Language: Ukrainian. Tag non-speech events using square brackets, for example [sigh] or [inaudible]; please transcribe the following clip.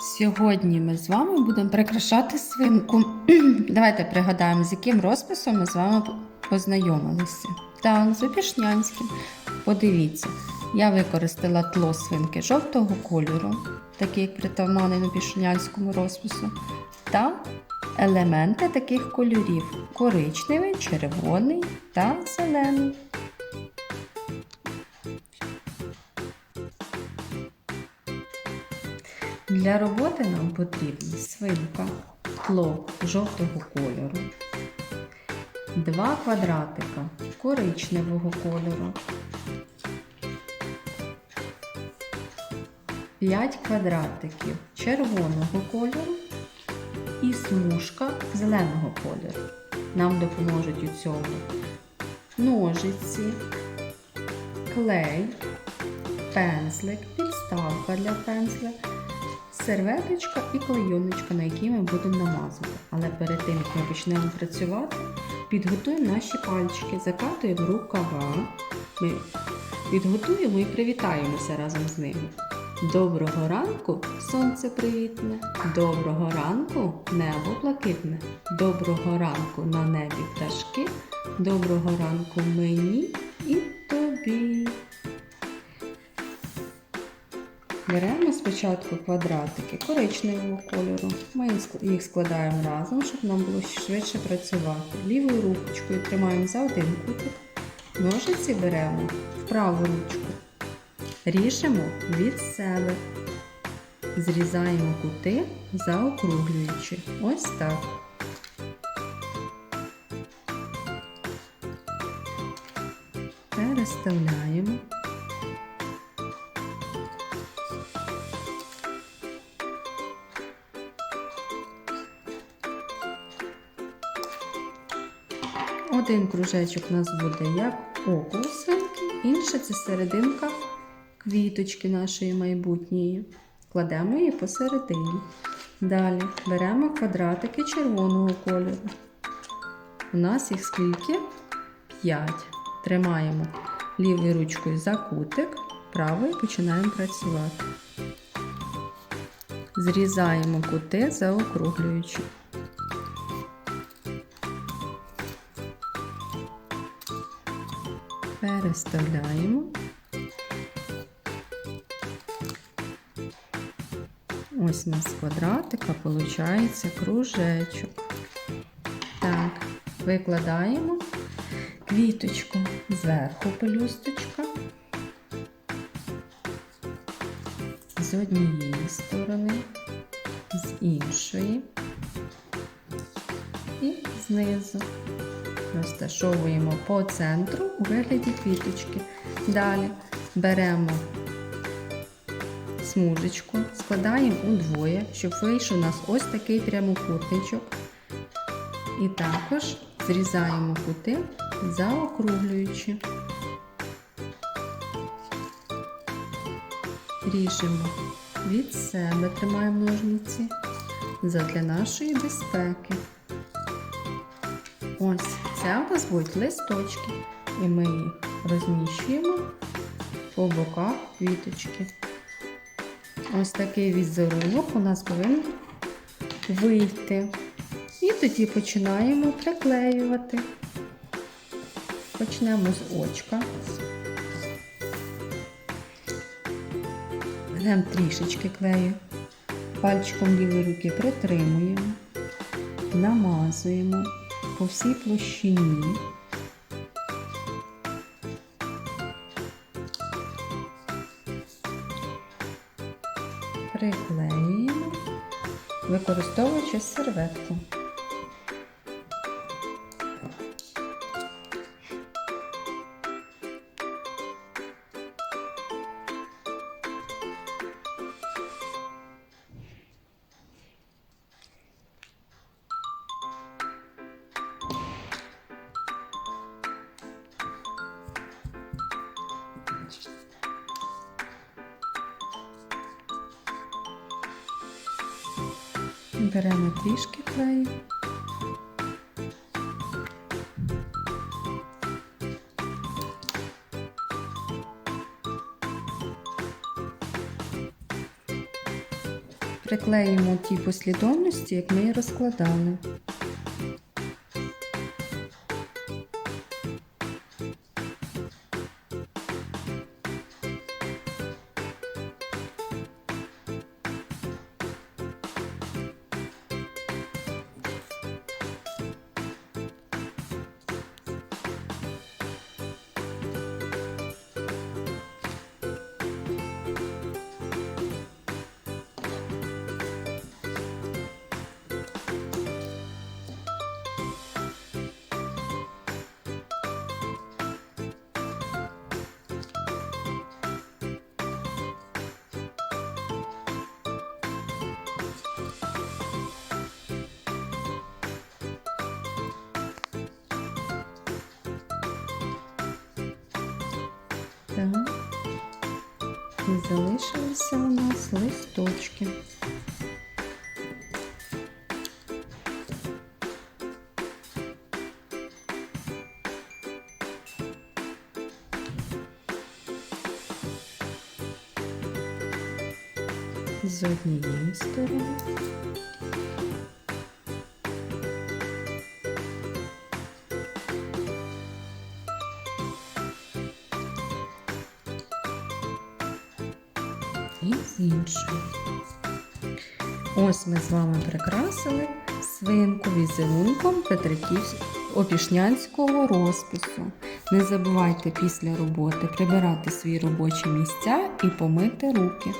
Сьогодні ми з вами будемо прикрашати свинку. [clears throat] Давайте пригадаємо, з яким розписом ми з вами познайомилися. Так, з опішнянським. Подивіться, я використала тло свинки жовтого кольору, такий як притаманний опішнянському розпису, та елементи таких кольорів: коричневий, червоний та зелений. Для роботи нам потрібна свинка, тло жовтого кольору, два квадратика коричневого кольору, 5 квадратиків червоного кольору і смужка зеленого кольору. Нам допоможуть у цьому ножиці, клей, пензлик, підставка для пензля серветочка і клейоночка, на якій ми будемо намазувати. Але перед тим, як ми почнемо працювати, підготуємо наші пальчики, закатуємо рукава. Ми підготуємо і привітаємося разом з ними. Доброго ранку, сонце привітне, доброго ранку, небо блакитне, доброго ранку на небі пташки, доброго ранку мені і тобі. Беремо спочатку квадратики коричневого кольору. Ми їх складаємо разом, щоб нам було швидше працювати. Лівою ручкою тримаємо за один кутик, ножиці беремо в праву ручку, ріжемо від себе, зрізаємо кути, заокруглюючи. Ось так. Переставляємо. Один кружечок у нас буде як око у свинки, інший це серединка квіточки нашої майбутньої. Кладемо її посередині. Далі беремо квадратики червоного кольору. У нас їх скільки? 5. Тримаємо лівою ручкою за кутик, правою починаємо працювати. Зрізаємо кути, заокруглюючи. Переставляємо. Ось у нас квадратика виходить кружечок. Так, викладаємо квіточку зверху пелюсточка з однієї сторони, з іншої і знизу розташовуємо по центру у вигляді квіточки. Далі беремо смужечку, складаємо удвоє, щоб вийшов у нас ось такий прямокутничок. І також зрізаємо кути, заокруглюючи. Ріжемо від себе, тримаємо ножниці задля нашої безпеки. Ось це у нас будуть листочки, і ми їх розміщуємо по боках квіточки. Ось такий візерунок у нас повинен вийти. І тоді починаємо приклеювати. Почнемо з очка. Беремо трішечки клею, пальчиком лівої руки притримуємо, намазуємо по всій площині. Приклеюємо, використовуючи серветку. Беремо трішки клею. приклеїмо ті послідовності, як ми її розкладали. Так. І залишилися у нас листочки. З однієї сторони. І з. Ось ми з вами прикрасили свинку візерунком опішнянського розпису. Не забувайте після роботи прибирати свої робочі місця і помити руки.